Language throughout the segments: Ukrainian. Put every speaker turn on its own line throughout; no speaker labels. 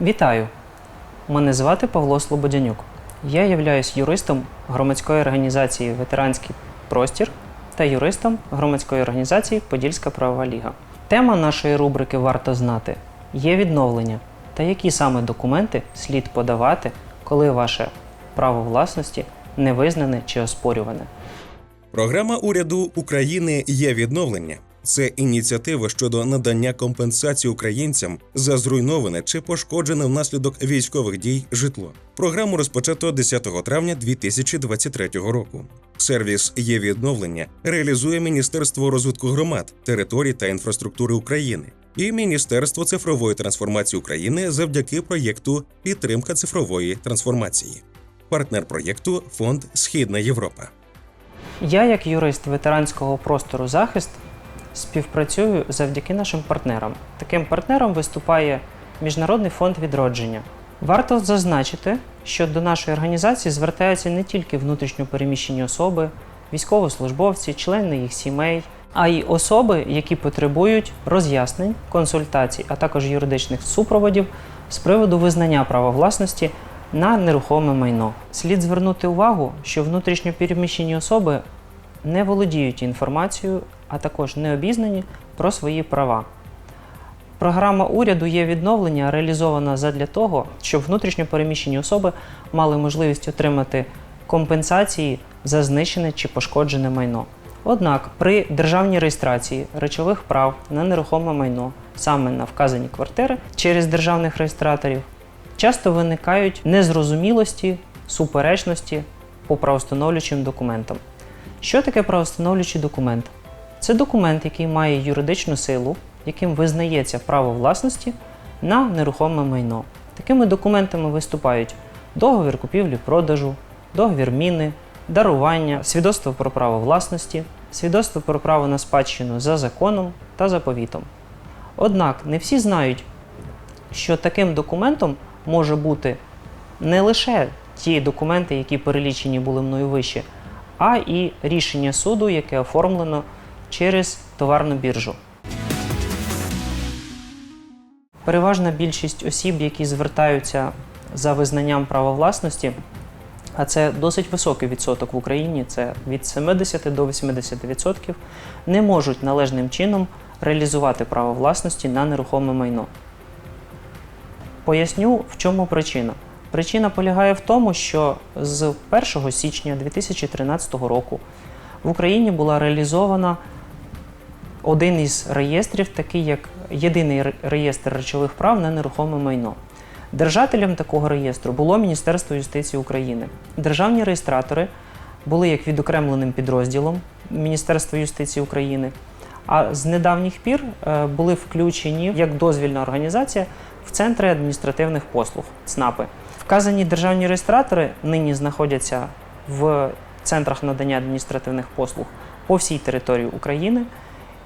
Вітаю! Мене звати Павло Слободянюк. Я являюсь юристом громадської організації Ветеранський простір та юристом громадської організації Подільська правова ліга. Тема нашої рубрики Варто знати є відновлення та які саме документи слід подавати, коли ваше право власності не визнане чи оспорюване.
Програма уряду України є відновлення. Це ініціатива щодо надання компенсації українцям за зруйноване чи пошкоджене внаслідок військових дій житло. Програму розпочато 10 травня 2023 року. Сервіс є відновлення реалізує Міністерство розвитку громад, територій та інфраструктури України і Міністерство цифрової трансформації України завдяки проєкту Підтримка цифрової трансформації. Партнер проєкту Фонд Східна Європа.
Я, як юрист ветеранського простору захист, співпрацюю завдяки нашим партнерам. Таким партнером виступає Міжнародний фонд відродження. Варто зазначити, що до нашої організації звертаються не тільки внутрішньо переміщені особи, військовослужбовці, члени їх сімей, а й особи, які потребують роз'яснень, консультацій, а також юридичних супроводів з приводу визнання права власності на нерухоме майно. Слід звернути увагу, що внутрішньо переміщені особи не володіють інформацією, а також не обізнані про свої права. Програма уряду є відновлення, реалізована задля того, щоб внутрішньо переміщені особи мали можливість отримати компенсації за знищене чи пошкоджене майно. Однак при державній реєстрації речових прав на нерухоме майно саме на вказані квартири через державних реєстраторів часто виникають незрозумілості, суперечності по правостановлюючим документам. Що таке правостановлюючий документ? Це документ, який має юридичну силу, яким визнається право власності на нерухоме майно. Такими документами виступають договір купівлі-продажу, договір міни, дарування, свідоцтво про право власності, свідоцтво про право на спадщину за законом та заповітом. Однак не всі знають, що таким документом може бути не лише ті документи, які перелічені були мною вище, а і рішення суду, яке оформлено через товарну біржу. Переважна більшість осіб, які звертаються за визнанням права власності, а це досить високий відсоток в Україні, це від 70 до 80%, не можуть належним чином реалізувати право власності на нерухоме майно. Поясню, в чому причина. Причина полягає в тому, що з 1 січня 2013 року в Україні була реалізована один із реєстрів, такий як єдиний реєстр речових прав на нерухоме майно. Держателем такого реєстру було Міністерство юстиції України. Державні реєстратори були як відокремленим підрозділом Міністерства юстиції України, а з недавніх пір е, були включені як дозвільна організація в центри адміністративних послуг ЦНАПи. Вказані державні реєстратори нині знаходяться в центрах надання адміністративних послуг по всій території України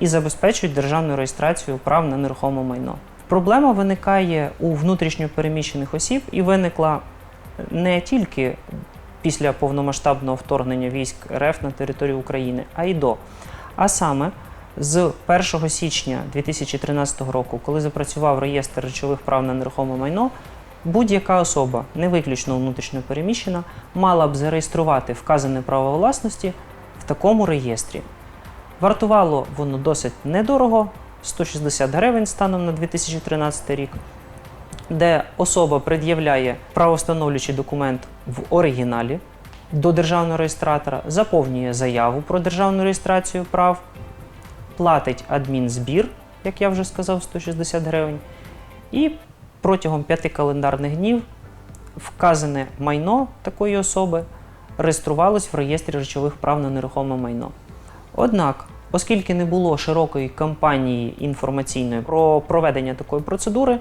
і забезпечують державну реєстрацію прав на нерухоме майно. Проблема виникає у внутрішньо переміщених осіб і виникла не тільки після повномасштабного вторгнення військ РФ на територію України, а й до. А саме з 1 січня 2013 року, коли запрацював реєстр речових прав на нерухоме майно, будь-яка особа, не виключно внутрішньо переміщена, мала б зареєструвати вказане право власності в такому реєстрі. Вартувало воно досить недорого 160 гривень станом на 2013 рік, де особа пред'являє правостановлюючий документ в оригіналі до державного реєстратора, заповнює заяву про державну реєстрацію прав, платить адмінзбір, як я вже сказав, 160 гривень, і протягом 5 календарних днів вказане майно такої особи реєструвалось в реєстрі речових прав на нерухоме майно. Однак, оскільки не було широкої кампанії інформаційної про проведення такої процедури,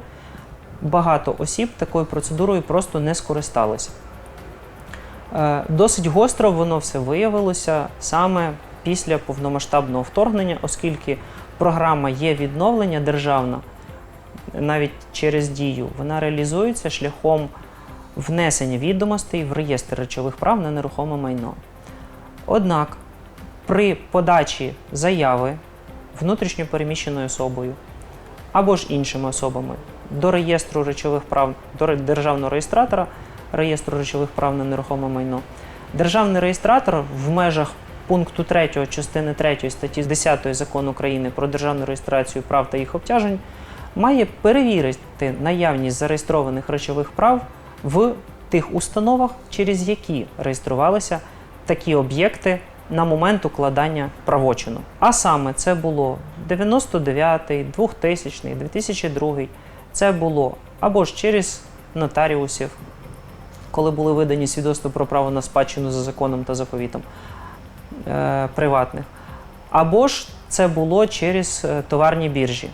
багато осіб такою процедурою просто не скористалися. Е, Досить гостро воно все виявилося саме після повномасштабного вторгнення, оскільки програма є відновлення державна навіть через дію, вона реалізується шляхом внесення відомостей в реєстр речових прав на нерухоме майно. Однак при подачі заяви внутрішньо переміщеною особою або ж іншими особами до реєстру речових прав до державного реєстратора реєстру речових прав на нерухоме майно. Державний реєстратор в межах пункту 3 частини 3 статті 10 закону України про державну реєстрацію прав та їх обтяжень має перевірити наявність зареєстрованих речових прав в тих установах, через які реєструвалися такі об'єкти на момент укладання правочину. А саме це було 99-й, 2000-й, 2002 Це було або ж через нотаріусів, коли були видані свідоцтва про право на спадщину за законом та заповітом е, приватних, або ж це було через е, товарні біржі.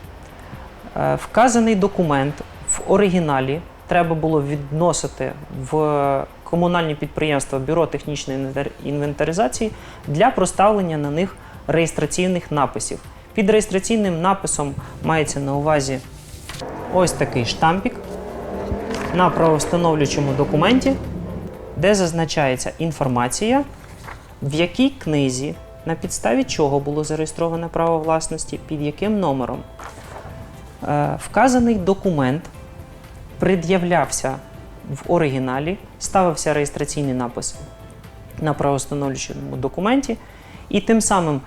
Е, Вказаний документ в оригіналі треба було відносити в комунальні підприємства Бюро технічної інвентаризації для проставлення на них реєстраційних написів. Під реєстраційним написом мається на увазі ось такий штампік на правовстановлюючому документі, де зазначається інформація, в якій книзі, на підставі чого було зареєстроване право власності, під яким номером. Е, Вказаний документ пред'являвся в оригіналі, ставився реєстраційний напис на правостановлюючому документі, і тим самим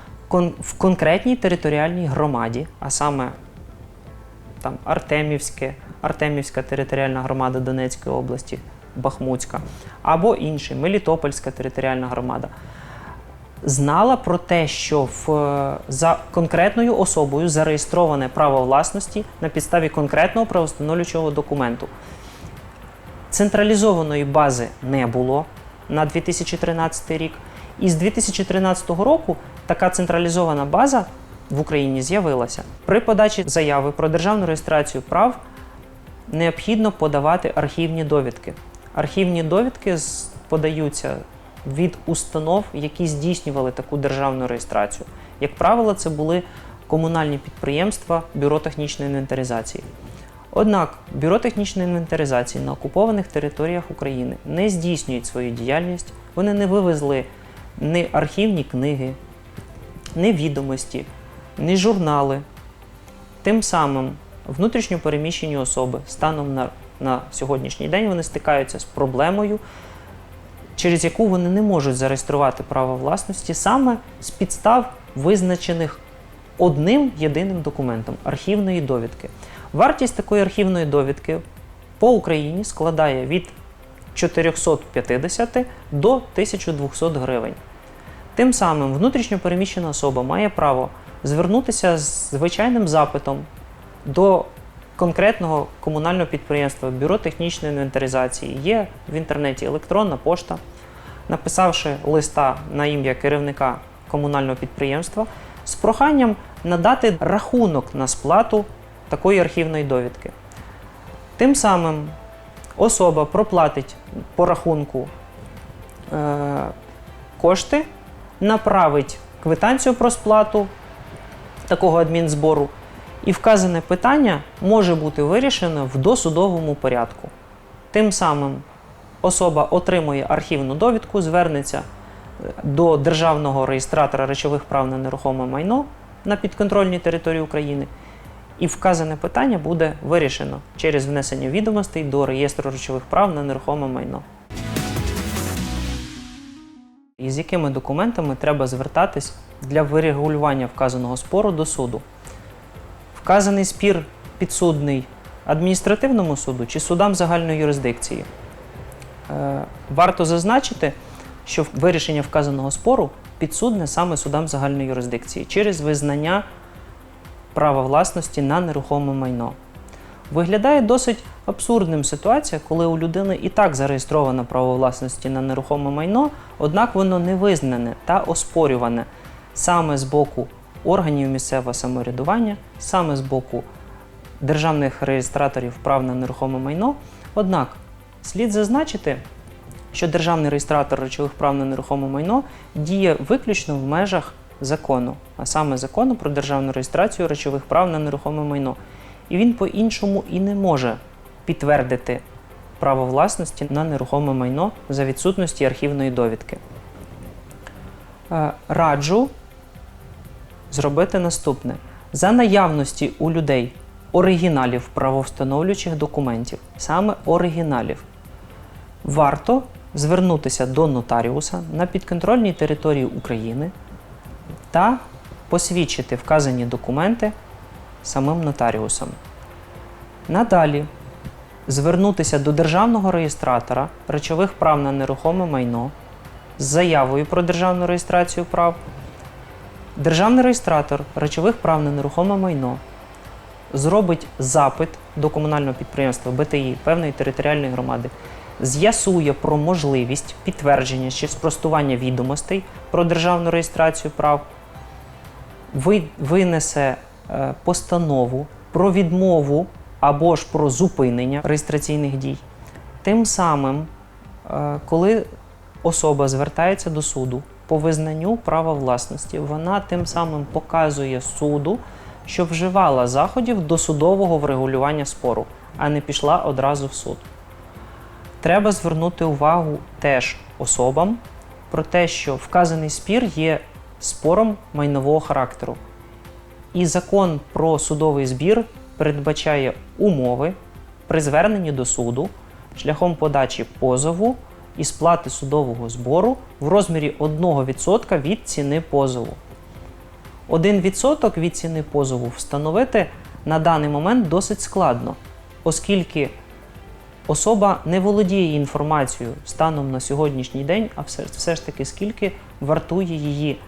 в конкретній територіальній громаді, а саме там Артемівське, Артемівська територіальна громада Донецької області, Бахмутська, або інший, Мелітопольська територіальна громада, знала про те, що в, е, за конкретною особою зареєстроване право власності на підставі конкретного правостановлюючого документу. Централізованої бази не було на 2013 рік. І з 2013 року така централізована база в Україні з'явилася. При подачі заяви про державну реєстрацію прав необхідно подавати архівні довідки. Архівні довідки подаються від установ, які здійснювали таку державну реєстрацію. Як правило, це були комунальні підприємства Бюро технічної інвентаризації. Однак Бюро технічної інвентаризації на окупованих територіях України не здійснюють свою діяльність, вони не вивезли ні архівні книги, ні відомості, ні журнали. Тим самим внутрішньо переміщені особи станом на, на сьогоднішній день вони стикаються з проблемою, через яку вони не можуть зареєструвати право власності саме з підстав, визначених одним єдиним документом архівної довідки. Вартість такої архівної довідки по Україні складає від 450 до 1200 гривень. Тим самим внутрішньо переміщена особа має право звернутися з звичайним запитом до конкретного комунального підприємства Бюро технічної інвентаризації. Є в інтернеті електронна пошта, написавши листа на ім'я керівника комунального підприємства з проханням надати рахунок на сплату такої архівної довідки. Тим самим особа проплатить по рахунку е, кошти, направить квитанцію про сплату такого адмінзбору, і вказане питання може бути вирішено в досудовому порядку. Тим самим особа отримує архівну довідку, звернеться е, до державного реєстратора речових прав на нерухоме майно на підконтрольній території України. І вказане питання буде вирішено через внесення відомостей до реєстру речових прав на нерухоме майно. І з якими документами треба звертатись для вирегулювання вказаного спору до суду? Вказаний спір підсудний адміністративному суду чи судам загальної юрисдикції. Е, Варто зазначити, що вирішення вказаного спору підсудне саме судам загальної юрисдикції через визнання права власності на нерухоме майно. Виглядає досить абсурдним ситуація, коли у людини і так зареєстровано право власності на нерухоме майно, однак воно не визнане та оспорюване саме з боку органів місцевого самоврядування, саме з боку державних реєстраторів прав на нерухоме майно. Однак слід зазначити, що державний реєстратор речових прав на нерухоме майно діє виключно в межах закону, а саме закону про державну реєстрацію речових прав на нерухоме майно. І він по-іншому і не може підтвердити право власності на нерухоме майно за відсутності архівної довідки. Е, Раджу зробити наступне: за наявності у людей оригіналів правовстановлюючих документів, саме оригіналів, варто звернутися до нотаріуса на підконтрольній території України та посвідчити вказані документи самим нотаріусом. Надалі звернутися до державного реєстратора речових прав на нерухоме майно з заявою про державну реєстрацію прав. Державний реєстратор речових прав на нерухоме майно зробить запит до комунального підприємства БТІ певної територіальної громади, з'ясує про можливість підтвердження чи спростування відомостей про державну реєстрацію прав, винесе е, постанову про відмову або ж про зупинення реєстраційних дій. Тим самим, е, коли особа звертається до суду по визнанню права власності, вона тим самим показує суду, що вживала заходів до судового врегулювання спору, а не пішла одразу в суд. Треба звернути увагу теж особам про те, що вказаний спір є спором майнового характеру. І закон про судовий збір передбачає умови при зверненні до суду шляхом подачі позову і сплати судового збору в розмірі 1% від ціни позову. 1% від ціни позову встановити на даний момент досить складно, оскільки особа не володіє інформацією станом на сьогоднішній день, а все, ж таки скільки вартує її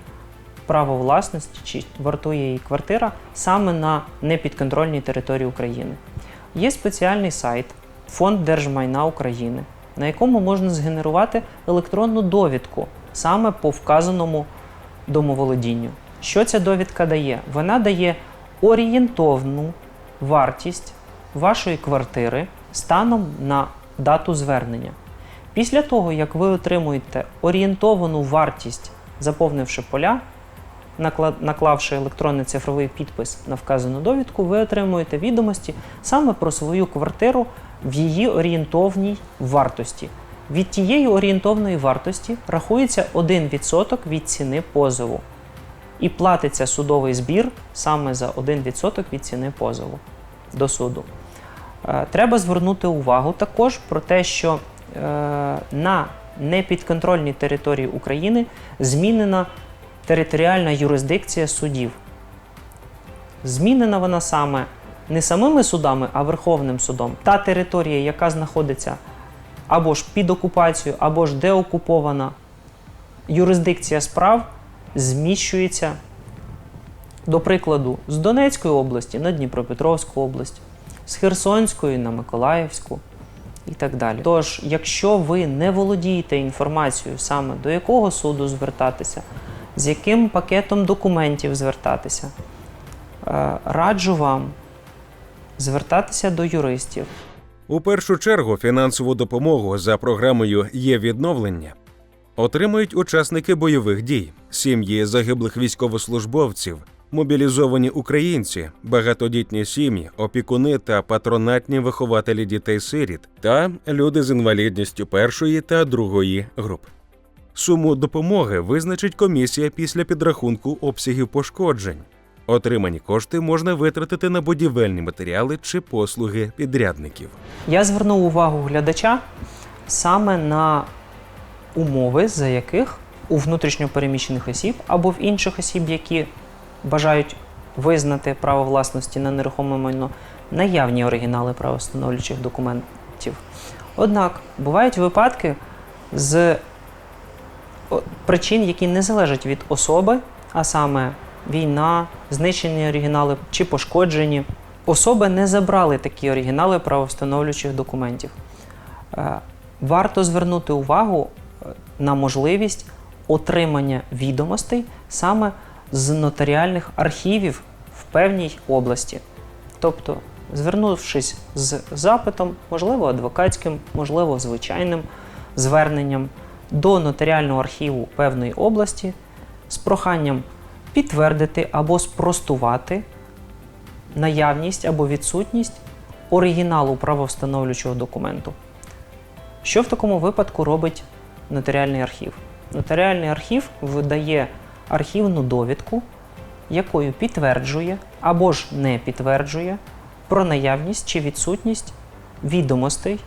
право власності чи вартує її квартира саме на непідконтрольній території України. Є спеціальний сайт Фонд держмайна України, на якому можна згенерувати електронну довідку саме по вказаному домоволодінню. Що ця довідка дає? Вона дає орієнтовну вартість вашої квартири станом на дату звернення. Після того, як ви отримуєте орієнтовану вартість, заповнивши поля, наклавши електронний цифровий підпис на вказану довідку, ви отримуєте відомості саме про свою квартиру в її орієнтовній вартості. Від тієї орієнтовної вартості рахується 1% від ціни позову. І платиться судовий збір саме за 1% від ціни позову до суду. Е, Треба звернути увагу також про те, що е, на непідконтрольній території України змінена територіальна юрисдикція судів. Змінена вона саме не самими судами, а Верховним судом. Та територія, яка знаходиться або ж під окупацією, або ж деокупована, юрисдикція справ зміщується, до прикладу, з Донецької області на Дніпропетровську область, з Херсонської на Миколаївську і так далі. Тож, якщо ви не володієте інформацією саме до якого суду звертатися, з яким пакетом документів звертатися, е, раджу вам звертатися до юристів.
У першу чергу фінансову допомогу за програмою є відновлення отримують учасники бойових дій, сім'ї загиблих військовослужбовців, мобілізовані українці, багатодітні сім'ї, опікуни та патронатні вихователі дітей-сиріт та люди з інвалідністю першої та другої груп. Суму допомоги визначить комісія після підрахунку обсягів пошкоджень. Отримані кошти можна витратити на будівельні матеріали чи послуги підрядників.
Я звернув увагу глядача саме на умови, за яких у внутрішньопереміщених осіб або в інших осіб, які бажають визнати право власності на нерухоме майно, наявні оригінали правостановлюючих документів. Однак бувають випадки з причин, які не залежать від особи, а саме війна, знищені оригінали чи пошкоджені. Особи не забрали такі оригінали правовстановлюючих документів. Е, Варто звернути увагу е, на можливість отримання відомостей саме з нотаріальних архівів в певній області. Тобто, звернувшись з запитом, можливо, адвокатським, можливо, звичайним зверненням до нотаріального архіву певної області з проханням підтвердити або спростувати наявність або відсутність оригіналу правовстановлюючого документу. Що в такому випадку робить нотаріальний архів? Нотаріальний архів видає архівну довідку, якою підтверджує або ж не підтверджує про наявність чи відсутність відомостей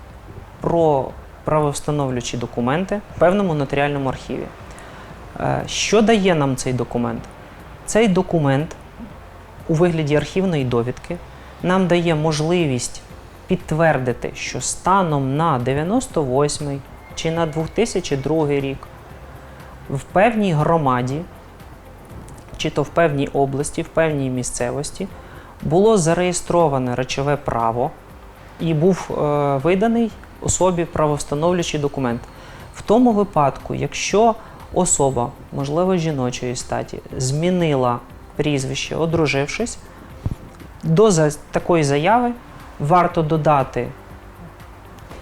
про правовстановлюючі документи в певному нотаріальному архіві. Е, Що дає нам цей документ? Цей документ у вигляді архівної довідки нам дає можливість підтвердити, що станом на 98 чи на 2002 рік в певній громаді, чи то в певній області, в певній місцевості було зареєстроване речове право і був е, виданий особі правовстановлюючий документ. В тому випадку, якщо особа, можливо, жіночої статі, змінила прізвище, одружившись, до такої заяви варто додати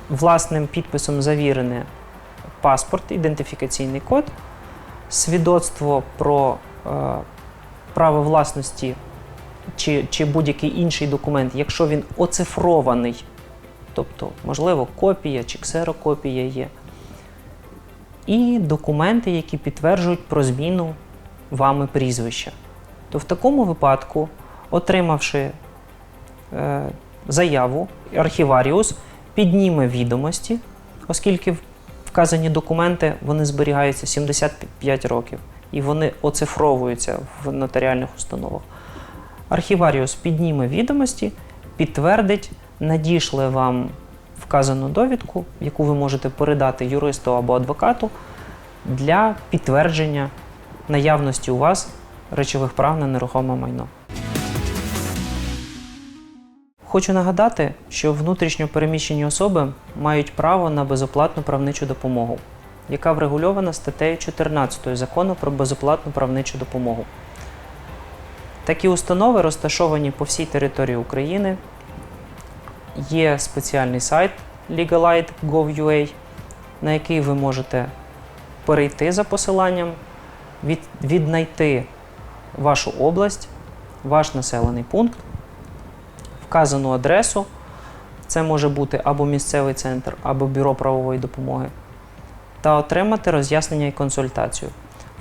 власним підписом завірене паспорт, ідентифікаційний код, свідоцтво про е, право власності чи, чи будь-який інший документ, якщо він оцифрований, тобто, можливо, копія чи ксерокопія є, і документи, які підтверджують про зміну вами прізвища. То в такому випадку, отримавши е, заяву, архіваріус підніме відомості, оскільки вказані документи вони зберігаються 75 років і вони оцифровуються в нотаріальних установах. Архіваріус підніме відомості, підтвердить, надішле вам вказану довідку, яку ви можете передати юристу або адвокату для підтвердження наявності у вас речових прав на нерухоме майно. Хочу нагадати, що внутрішньо переміщені особи мають право на безоплатну правничу допомогу, яка врегульована статтею 14 закону про безоплатну правничу допомогу. Такі установи розташовані по всій території України. Є спеціальний сайт legalaid.gov.ua, на який ви можете перейти за посиланням, від, віднайти вашу область, ваш населений пункт, вказану адресу. Це може бути або місцевий центр, або бюро правової допомоги, та отримати роз'яснення і консультацію.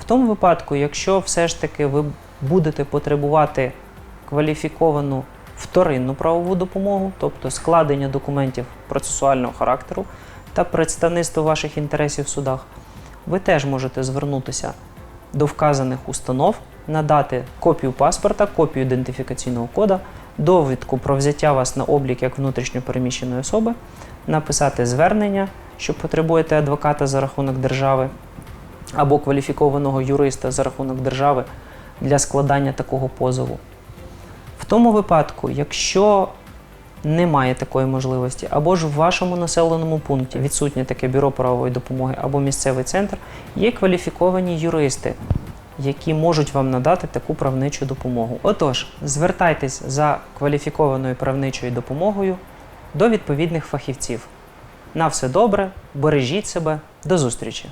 В тому випадку, якщо все ж таки ви будете потребувати кваліфіковану вторинну правову допомогу, тобто складення документів процесуального характеру та представництво ваших інтересів в судах, ви теж можете звернутися до вказаних установ, надати копію паспорта, копію ідентифікаційного кода, довідку про взяття вас на облік як внутрішньопереміщеної особи, написати звернення, що потребуєте адвоката за рахунок держави або кваліфікованого юриста за рахунок держави для складання такого позову. В тому випадку, якщо немає такої можливості, або ж в вашому населеному пункті відсутнє таке бюро правової допомоги або місцевий центр, є кваліфіковані юристи, які можуть вам надати таку правничу допомогу. Отож, звертайтесь за кваліфікованою правничою допомогою до відповідних фахівців. На все добре, бережіть себе, до зустрічі!